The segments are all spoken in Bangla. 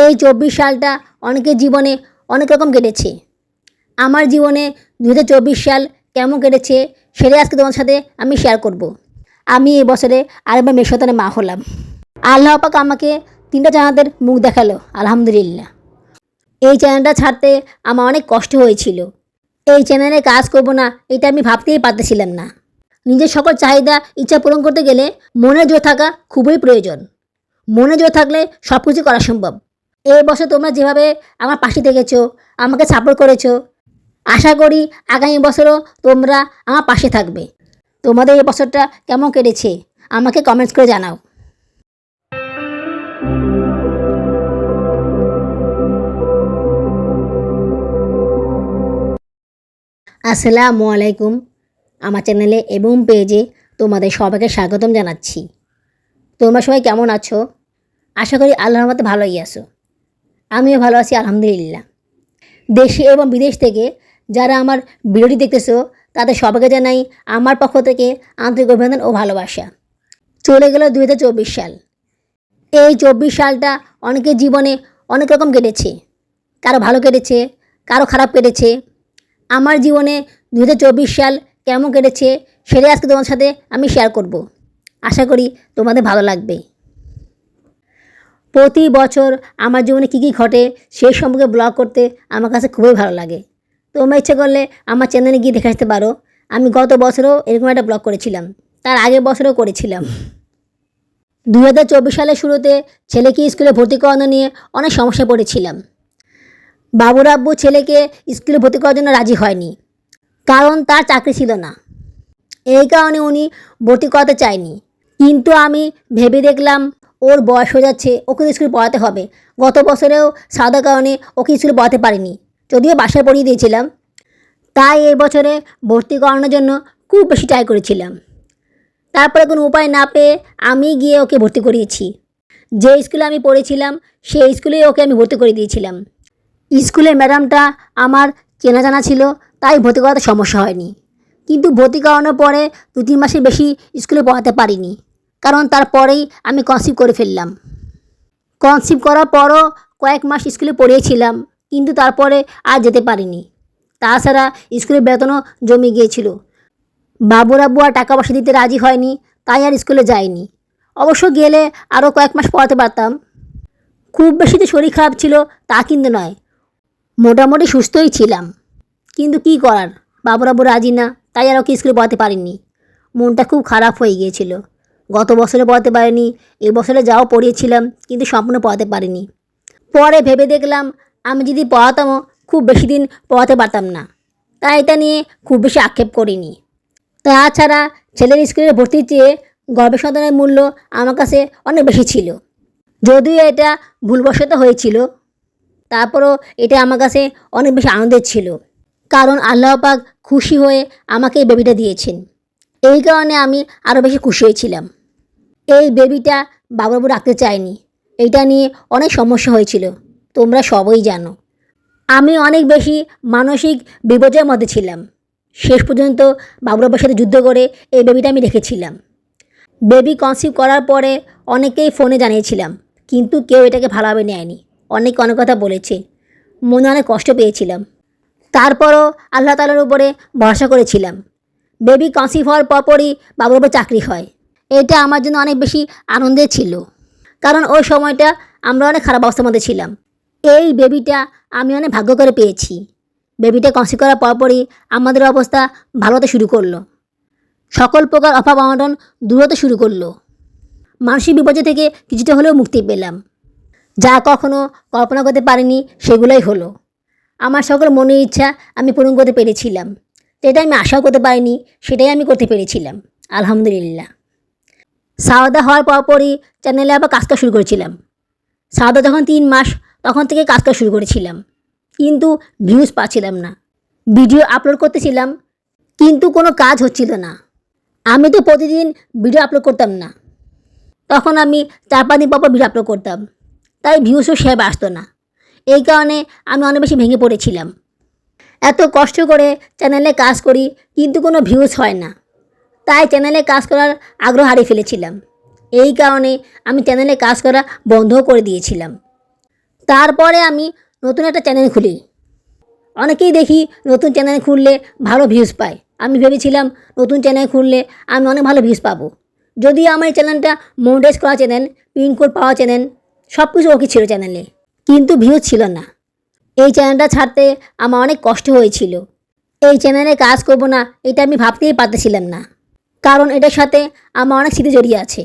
এই চব্বিশ সালটা অনেকের জীবনে অনেক রকম কেটেছে। আমার জীবনে দু হাজার চব্বিশ সাল কেমন কেটেছে সেটাই আজকে তোমার সাথে আমি শেয়ার করব। আমি এই বছরে আরেকবার মেশতানে মা হলাম। আল্লাহ পাক আমাকে তিনটা জানাতের মুখ দেখাল, আলহামদুলিল্লাহ। এই চ্যানেলটা ছাড়তে আমার অনেক কষ্ট হয়েছিল। এই চ্যানেলে কাজ করব না, এটা আমি ভাবতেই পারতেছিলাম না। নিজের সকল চাহিদা, ইচ্ছা পূরণ করতে গেলে মনের জোর থাকা খুবই প্রয়োজন। মনে জোর থাকলে সব কিছু করা সম্ভব। এই বছর তোমরা যেভাবে আমার পাশে থেকেছো, আমাকে সাপোর্ট করেছ, আশা করি আগামী বছরও তোমরা আমার পাশে থাকবে। তোমাদের এই বছরটা কেমন কেটেছে, আমাকে কমেন্টস করে জানাও। আসসালামু আলাইকুম, আমার চ্যানেলে এবং পেজে তোমাদের সবাইকে স্বাগতম জানাচ্ছি। তোমরা সবাই কেমন আছো? আশা করি আল্লাহর মতো ভালোই আছো। আমিও ভালো আছি, আলহামদুলিল্লাহ। দেশে এবং বিদেশ থেকে যারা আমার ভিডিওটি দেখতেছো, তাদের সবাইকে জানাই আমার পক্ষ থেকে আন্তরিক অভিনন্দন ও ভালোবাসা। চলে গেল দু হাজার চব্বিশ সাল। এই চব্বিশ সালটা অনেকের জীবনে অনেক রকম কেটেছে। কারও ভালো কেটেছে, কারও খারাপ কেটেছে। আমার জীবনে দু হাজার চব্বিশ সাল কেমন কেটেছে, সেটাই আজকে তোমার সাথে আমি শেয়ার করব। আশা করি তোমাদের ভালো লাগবে। প্রতি বছর আমার জীবনে কী কী ঘটে সেই সম্পর্কে ব্লগ করতে আমার কাছে খুবই ভালো লাগে। তোমরা ইচ্ছে করলে আমার চ্যানেলে গিয়ে দেখে আসতে পারো। আমি গত বছরও এরকম একটা ব্লগ করেছিলাম। তার আগের বছরও করেছিলাম। দু হাজার চব্বিশ সালের শুরুতে ছেলেকে স্কুলে ভর্তি করানো নিয়ে অনেক সমস্যায় পড়েছিলাম। বাবুর আব্বু ছেলেকে স্কুলে ভর্তি করার জন্য রাজি হয়নি। কারণ তার চাকরি ছিল না। এই কারণে উনি ভর্তি করাতে চায়নি। কিন্তু আমি ভেবে দেখলাম ওর বয়স হয়ে যাচ্ছে, ওকে স্কুলে পড়াতে হবে। গত বছরেও সাদা কারণে ওকে স্কুলে পড়াতে পারিনি। যদিও বাসায় পড়িয়ে দিয়েছিলাম, তাই এই বছরে ভর্তি করানোর জন্য খুব বেশি ট্রাই করেছিলাম। তারপরে কোনো উপায় না পেয়ে আমি গিয়ে ওকে ভর্তি করিয়েছি। যে স্কুলে আমি পড়েছিলাম, সেই স্কুলেই ওকে আমি ভর্তি করে দিয়েছিলাম। স্কুলের ম্যাডামটা আমার চেনা জানা ছিল, তাই ভর্তি করাতে সমস্যা হয়নি। কিন্তু ভর্তি করানোর পরে দু তিন মাসের বেশি স্কুলে পড়াতে পারিনি। কারণ তারপরেই আমি কনসিভ করে ফেললাম। কনসিভ করার পরও কয়েক মাস স্কুলে পড়িয়েছিলাম, কিন্তু তারপরে আর যেতে পারিনি। তাছাড়া স্কুলের বেতনও জমে গিয়েছিল। বাবুরা আর টাকা পয়সা দিতে রাজি হয়নি, তাই আর স্কুলে যায়নি। অবশ্য গেলে আরও কয়েক মাস পড়াতে পারতাম। খুব বেশি তো শরীর খারাপ ছিল তা কিন্তু নয়। মোটামুটি সুস্থই ছিলাম। কিন্তু কি করার? বাবুরাবু রাজি না, তাই আর ওকে স্কুলে পড়াতে পারিনি। মনটা খুব খারাপ হয়ে গিয়েছিল। গত বছরে পড়াতে পারিনি এই বছরে যাও পড়িয়েছিলাম, কিন্তু সম্পূর্ণ পড়াতে পারিনি। পরে ভেবে দেখলাম, আমি যদি পড়াতামও, খুব বেশি দিন পড়াতে পারতাম না। তাই এটা নিয়ে খুব বেশি আক্ষেপ করিনি। তাছাড়া ছেলের স্কুলে ভর্তি চেয়ে গর্ভের মূল্য আমার কাছে অনেক বেশি ছিল। যদিও এটা ভুলবশত হয়েছিল, তারপরও এটা আমার কাছে অনেক বেশি আনন্দের ছিল। কারণ আল্লাহ পাক খুশি হয়ে আমাকে এই বেবিটা দিয়েছেন। এই কারণে আমি আরও বেশি খুশি হয়েছিলাম। এই বেবিটা বাবুবাবু রাখতে চায়নি। এইটা নিয়ে অনেক সমস্যা হয়েছিল। তোমরা সবই জানো। আমি অনেক বেশি মানসিক বিপর্যয়ের মধ্যে ছিলাম। শেষ পর্যন্ত বাবুরাব্বার সাথে যুদ্ধ করে এই বেবিটা আমি রেখেছিলাম। বেবি কনসিভ করার পরে অনেকেই ফোনে জানিয়েছিলাম, কিন্তু কেউ এটাকে ভালোভাবে নেয়নি। অনেক অনেক কথা বলেছে। মনে অনেক কষ্ট পেয়েছিলাম। তারপরও আল্লাহ তালার উপরে ভরসা করেছিলাম। বেবি কনসিভ হওয়ার পরপরই বাবুর চাকরি হয়। এটা আমার জন্য অনেক বেশি আনন্দের ছিল। কারণ ওই সময়টা আমরা অনেক খারাপ অবস্থার মধ্যে ছিলাম। এই বেবিটা আমি অনেক ভাগ্য করে পেয়েছি। বেবিটা কনসিভ করার পরপরই আমাদের অবস্থা ভালো হতে শুরু করল। সকল প্রকার অভাব অনটন দূর হতে শুরু করল। মানসিক বিপর্যয় থেকে কিছুটা হলেও মুক্তি পেলাম। যা কখনো কল্পনা করতে পারিনি সেগুলোই হলো। আমার সকল মনের ইচ্ছা আমি পূরণ করতে পেরেছিলাম। যেটা আমি আশাও করতে পারিনি, সেটাই আমি করতে পেরেছিলাম। আলহামদুলিল্লাহ। সাওদা হওয়ার পরপরই চ্যানেলে আবার কাজ শুরু করেছিলাম। সাওদা যখন তিন মাস, তখন থেকে কাজ শুরু করেছিলাম। কিন্তু ভিউজ পাচ্ছিলাম না। ভিডিও আপলোড করতেছিলাম, কিন্তু কোনো কাজ হচ্ছিল না। আমি তো প্রতিদিন ভিডিও আপলোড করতাম না। তখন আমি চার পাঁচ দিন পর পর ভিডিও আপলোড করতাম। তাই ভিউসও সেভাবে আসতো না। এই কারণে আমি অনেক বেশি ভেঙে পড়েছিলাম। এত কষ্ট করে চ্যানেলে কাজ করি, কিন্তু কোনো ভিউজ হয় না। তাই চ্যানেলে কাজ করার আগ্রহ হারিয়ে ফেলেছিলাম। এই কারণে আমি চ্যানেলে কাজ করা বন্ধও করে দিয়েছিলাম। তারপরে আমি নতুন একটা চ্যানেল খুলি। অনেকেই দেখি নতুন চ্যানেল খুললে ভালো ভিউজ পায়। আমি ভেবেছিলাম নতুন চ্যানেল খুললে আমি অনেক ভালো ভিউজ পাবো। যদি আমার এই চ্যানেলটা মনিটাইজ করা চ্যানেল পিনকোড পাওয়া চ্যানেল সব কিছু ওকে ছিল চ্যানেলে কিন্তু ভিউজ ছিল না। এই চ্যানেলটা ছাড়তে আমার অনেক কষ্ট হয়েছিল। এই চ্যানেলে কাজ করব না, এটা আমি ভাবতেই পারতেছিলাম না। কারণ এটার সাথে আমার অনেক স্মৃতি জড়িয়ে আছে।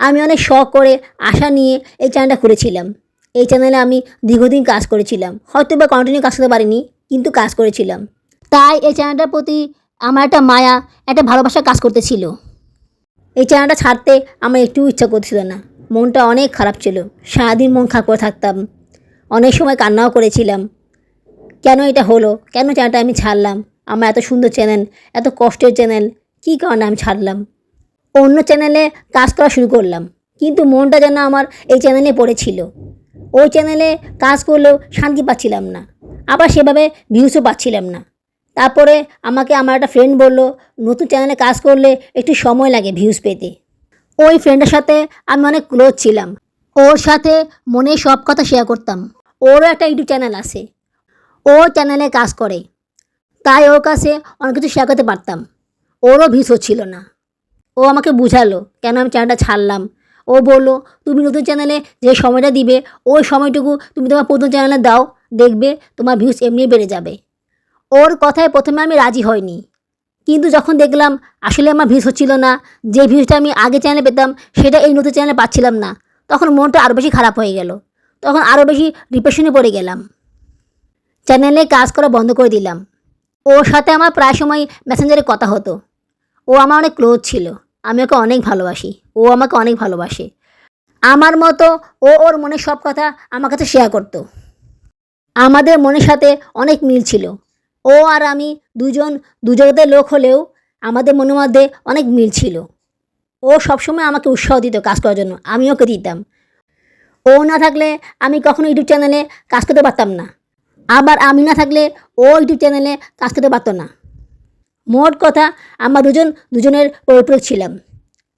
আমি অনেক শখ করে আশা নিয়ে এই চ্যানেলটা খুলেছিলাম। এই চ্যানেলে আমি দীর্ঘদিন কাজ করেছিলাম। হয়তো বা কন্টিনিউ কাজ করতে পারিনি, কিন্তু কাজ করেছিলাম। তাই এই চ্যানেলটার প্রতি আমার একটা মায়া, একটা ভালোবাসা কাজ করতেছিল। এই চ্যানেলটা ছাড়তে আমার একটু ইচ্ছা করছিল না। মনটা অনেক খারাপ ছিল। সারাদিন মন খারাপ করে থাকতাম। অনেক সময় কান্নাও করেছিলাম। কেন এটা হলো? কেন চ্যানেলটা আমি ছাড়লাম? আমার এত সুন্দর চ্যানেল এত কষ্টের চ্যানেল কী কারণে আমি ছাড়লাম? অন্য চ্যানেলে কাজ করা শুরু করলাম, কিন্তু মনটা যেন আমার এই চ্যানেলে পড়েছিল। ওই চ্যানেলে কাজ করলেও শান্তি পাচ্ছিলাম না, আবার সেভাবে ভিউসও পাচ্ছিলাম না। তারপরে আমাকে আমার একটা ফ্রেন্ড বলল, নতুন চ্যানেলে কাজ করলে একটু সময় লাগে ভিউজ পেতে। ওই ফ্রেন্ডের সাথে আমি অনেক ক্লোজ ছিলাম। ওর সাথে মনে সব কথা শেয়ার করতাম। ওরও একটা ইউটিউব চ্যানেল আছে। ও চ্যানেলে কাজ করে। তাই ওর কাছে অনেক কিছু শেয়ার করতে পারতাম। ওরও ভিউজ হচ্ছিল না। ও আমাকে বুঝালো, কেন আমি চ্যানেলটা ছাড়লাম? ও বলল, তুমি নতুন চ্যানেলে যে সময়টা দিবে, ওই সময়টুকু তুমি তোমার প্রথম চ্যানেলে দাও, দেখবে তোমার ভিউজ এমনি বেড়ে যাবে। ওর কথায় প্রথমে আমি রাজি হইনি। কিন্তু যখন দেখলাম আসলে আমার ভিউজ হচ্ছিল না, যে ভিউজটা আমি আগে চ্যানেলে পেতাম, সেটা এই নতুন চ্যানেলে পাচ্ছিলাম না, তখন মনটা আরও বেশি খারাপ হয়ে গেল। তখন আরও বেশি ডিপ্রেশনে পড়ে গেলাম। চ্যানেলে কাজ করা বন্ধ করে দিলাম। ওর সাথে আমার প্রায় সময় মেসেঞ্জারে কথা হতো। ও আমার অনেক ক্লোজ ছিল, আমি ওকে অনেক ভালোবাসি, ও আমাকে অনেক ভালোবাসে। আমার মতো ও ওর মনের সব কথা আমার কাছে শেয়ার করতো। আমাদের মনের সাথে অনেক মিল ছিল। ও আর আমি দুজন দু জগতের লোক হলেও আমাদের মনের মধ্যে অনেক মিল ছিল। ও সবসময় আমাকে উৎসাহ দিত কাজ করার জন্য, আমি ওকে দিতাম। ও না থাকলে আমি কখনো ইউটিউব চ্যানেলে কাজ করতে পারতাম না। আবার আমি না থাকলে ও ইউটিউব চ্যানেলে কাজ করতে পারতো না। মোট কথা, আমরা দুজন, দুজনের পরিপূরক ছিলাম।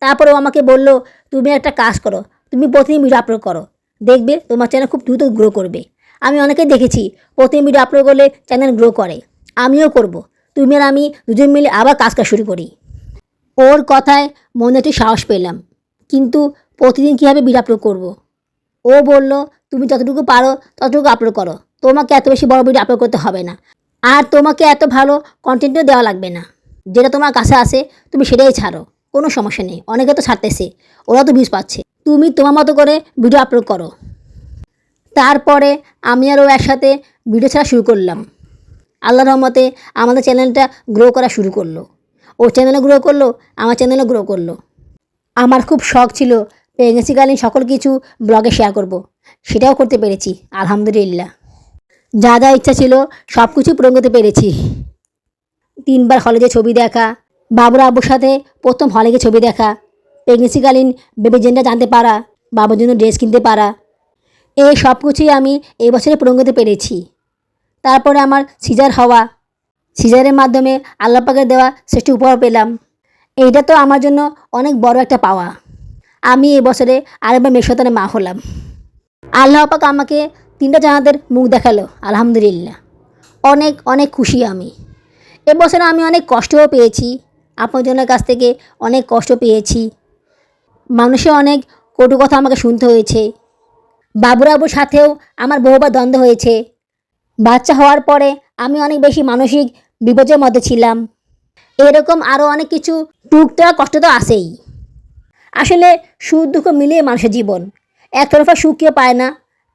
তারপরেও আমাকে বলল, তুমি একটা কাজ করো, তুমি প্রতিদিন ভিডিও আপলোড করো। দেখবে তোমার চ্যানেল খুব দ্রুত গ্রো করবে। আমি অনেকে দেখেছি, প্রতিদিন ভিডিও আপলোড করলে চ্যানেল গ্রো করে। আমিও করব। তুমি আর আমি দুজন মিলে আবার কাজ করা শুরু করি। ওর কথায় মনে একটু সাহস পেলাম। কিন্তু প্রতিদিন কীভাবে ভিডিও আপলোড করব। ও বলল, তুমি যতটুকু পারো, ততটুকু আপলোড করো। তোমাকে এত বেশি বড় ভিডিও আপলোড করতে হবে না। আর তোমাকে এত ভালো কন্টেন্টও দেওয়া লাগবে না। যেটা তোমার কাছে আসে তুমি সেটাই ছাড়ো। কোনো সমস্যা নেই। অনেকে তো ছাড়তেছে। ওরা তো ভিউজ পাচ্ছে। তুমি তোমার মতো করে ভিডিও আপলোড করো। তারপরে আমি আর ও একসাথে ভিডিও ছাড়া শুরু করলাম। আল্লাহ রহমতে আমাদের চ্যানেলটা গ্রো করা শুরু করল। ও চ্যানেলে গ্রো করল, আমার চ্যানেলে গ্রো করল। আমার খুব শখ ছিল প্রেগনেন্সিকালীন সকল কিছু ব্লগে শেয়ার করব। সেটাও করতে পেরেছি। আলহামদুলিল্লাহ। যা যা ইচ্ছা ছিল, সব কিছু পূরণ করতে পেরেছি। তিনবার হলে যে ছবি দেখা, বাবুর আব্বুর সাথে প্রথম হলে গিয়ে ছবি দেখা প্রেগনেন্সিকালীন বেবি জেন্ডার জানতে পারা, বাবুর জন্য ড্রেস কিনতে পারা। এই সব কিছুই আমি এই বছরে পূরণ করতে পেরেছি। তারপরে আমার সিজার হওয়া সিজারের মাধ্যমে আল্লাহ পাকের দেওয়া শ্রেষ্ঠ উপহার পেলাম। এইটা তো আমার জন্য অনেক বড় একটা পাওয়া। আমি এই বছরে আরেকবার মেশতানে মা হলাম। আল্লাহ পাক আমাকে তিনটা জানাতের মুখ দেখাল, আলহামদুলিল্লাহ। অনেক অনেক খুশি আমি। এবছরে আমি অনেক কষ্টও পেয়েছি, আপনজনের কাছ থেকে অনেক কষ্ট পেয়েছি। মানুষে অনেক কটু কথা আমাকে শুনতে হয়েছে। বাবুরাবুর সাথেও আমার বহুবার দ্বন্দ্ব হয়েছে। বাচ্চা হওয়ার পরে আমি অনেক বেশি মানসিক বিপদের মধ্যে ছিলাম। এরকম আরও অনেক কিছু টুকটাক কষ্ট তো আসেই আসলে সুখ দুঃখ মিলিয়ে মানুষের জীবন। একতরফা সুখ কেউ পায় না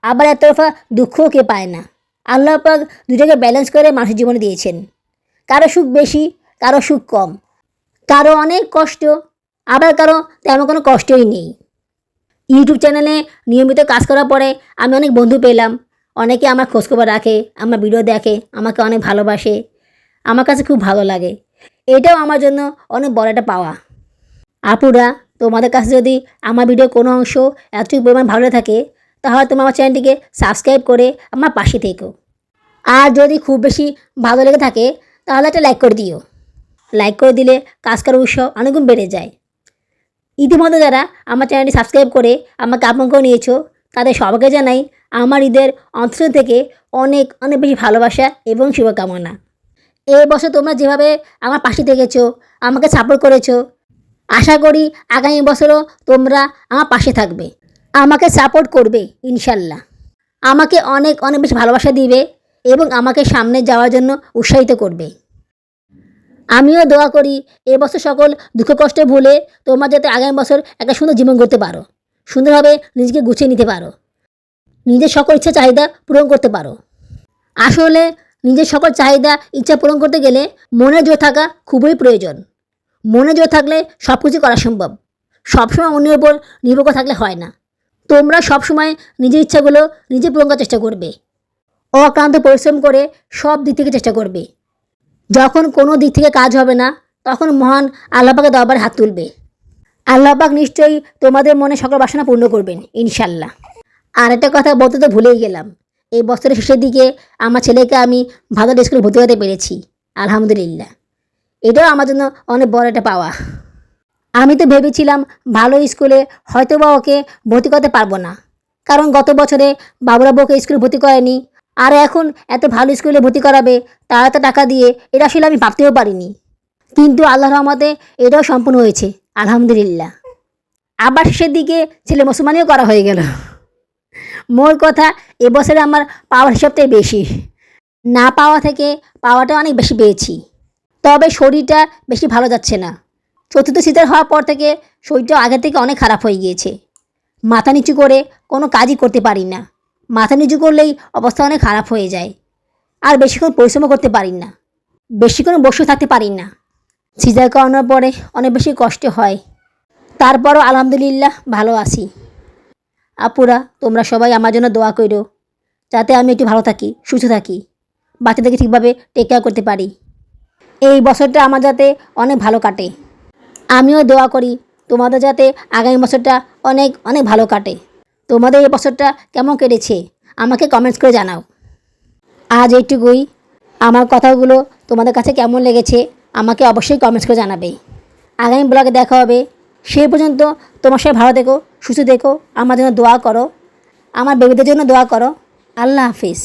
আবার একতরফা দুঃখও কেউ পায় না। আল্লাহ পাক দুটাকে ব্যালেন্স করে মানুষের জীবনে দিয়েছেন। কারও সুখ বেশি, কারও সুখ কম। কারও অনেক কষ্ট, আবার কারও তেমন কোনো কষ্টই নেই। ইউটিউব চ্যানেলে নিয়মিত কাজ করার পরে আমি অনেক বন্ধু পেলাম। অনেকে আমার খোঁজখবর রাখে, আমার ভিডিও দেখে, আমাকে অনেক ভালোবাসে। আমার কাছে খুব ভালো লাগে। এটাও আমার জন্য অনেক বড় একটা পাওয়া। আপুরা, তোমাদের কাছে যদি আমার ভিডিও কোনো অংশ এতটুকু পরিমাণ ভালো থাকে তাহলে তোমার আমার চ্যানেলটিকে সাবস্ক্রাইব করে আমার পাশে থেকো। আর যদি খুব বেশি ভালো লেগে থাকে, তাহলে একটা লাইক করে দিও। লাইক করে দিলে কাজ করার উৎসাহ অনেকগুণ বেড়ে যায়। ইতিমধ্যে যারা আমার চ্যানেলটি সাবস্ক্রাইব করে আমাকে আপন করে নিয়েছো, তাদের সবাইকে জানাই আমার ঈদের অন্তর থেকে অনেক অনেক বেশি ভালোবাসা এবং শুভকামনা। এই বছর তোমরা যেভাবে আমার পাশে থেকেছো, আমাকে সাপোর্ট করেছ, আশা করি আগামী বছরও তোমরা আমার পাশে থাকবে। আমাকে সাপোর্ট করবে, ইনশাল্লাহ। আমাকে অনেক অনেক বেশি ভালোবাসা দিবে এবং আমাকে সামনে যাওয়ার জন্য উৎসাহিত করবে। আমিও দোয়া করি এবছর সকল দুঃখ কষ্টে ভুলে তোমরা যাতে আগামী বছর একটা সুন্দর জীবন করতে পারো, সুন্দরভাবে নিজেকে গুছিয়ে নিতে পারো, নিজের সকল ইচ্ছা, চাহিদা পূরণ করতে পারো। আসলে নিজের সকল চাহিদা, ইচ্ছা পূরণ করতে গেলে মনে জোর থাকা খুবই প্রয়োজন। মনে জোর থাকলে সব কিছু করা সম্ভব। সবসময় অন্যের উপর নির্ভর থাকলে হয় না। তোমরা সবসময় নিজের ইচ্ছাগুলো নিজে পূরণ করার চেষ্টা করবে। অক্লান্ত পরিশ্রম করে সব দিক থেকে চেষ্টা করবে। যখন কোনো দিক থেকে কাজ হবে না, তখন মহান আল্লাপাকে দরবারে হাত তুলবে। আল্লাপাক নিশ্চয়ই তোমাদের মনে সকল বাসনা পূর্ণ করবেন ইনশাল্লাহ আর একটা কথা বলতে তো ভুলেই গেলাম। এই বছরের শেষের দিকে আমার ছেলেকে আমি ভালো স্কুলে ভর্তি হতে পেরেছি, আলহামদুলিল্লাহ। এটাও আমার জন্য অনেক বড় একটা পাওয়া। আমি তো ভেবেছিলাম ভালো স্কুলে হয়তো বা ওকে ভর্তি করতে পারব না। কারণ গত বছরে বাবুরা বউকে স্কুলে ভর্তি করেনি আর এখন এত ভালো স্কুলে ভর্তি করাবে, তারা এত টাকা দিয়ে, এটা আসলে আমি ভাবতেও পারিনি। কিন্তু আল্লাহ রহমতে এটাও সম্পূর্ণ হয়েছে, আলহামদুলিল্লাহ। আবার শেষের দিকে ছেলে মুসলমানিও করা হয়ে গেল। মোর কথা, এবছরে আমার পাওয়ার হিসাবটাই বেশি। না পাওয়া থেকে পাওয়াটা অনেক বেশি পেয়েছি। তবে শরীরটা বেশি ভালো যাচ্ছে না। চতুর্থ শীতের হওয়ার পর থেকে শরীরটা আগে থেকে অনেক খারাপ হয়ে গিয়েছে। মাথা নিচু করে কোনো কাজই করতে পারি না। মাথা নিচু করলেই অবস্থা অনেক খারাপ হয়ে যায়। আর বেশিক্ষণ পরিশ্রমও করতে পারি না। বেশিক্ষণ বসে থাকতে পারি না। সিজার করানোর পরে অনেক বেশি কষ্ট হয়। তারপরও আলহামদুলিল্লাহ ভালো আছি। আপুরা, তোমরা সবাই আমার জন্য দোয়া করো। যাতে আমি একটু ভালো থাকি, সুস্থ থাকি। বাচ্চাদেরকে ঠিকভাবে টেক কেয়ার করতে পারি। এই বছরটা আমার যাতে অনেক ভালো কাটে। আমিও দোয়া করি তোমাদের যাতে আগামী বছরটা অনেক অনেক ভালো কাটে। তোমাদের এই বছরটা কেমন কেটেছে আমাকে কমেন্টস করে জানাও। আজ এইটুকুই। আমার কথাগুলো তোমাদের কাছে কেমন লেগেছে আমাকে অবশ্যই কমেন্টস করে জানাবে। আগামী ব্লগে দেখা হবে। সেই পর্যন্ত তোমার সবাই ভালো দেখো সুস্থ দেখো আমার জন্য দোয়া করো, আমার বেবিদের জন্য দোয়া করো। আল্লাহ হাফিজ।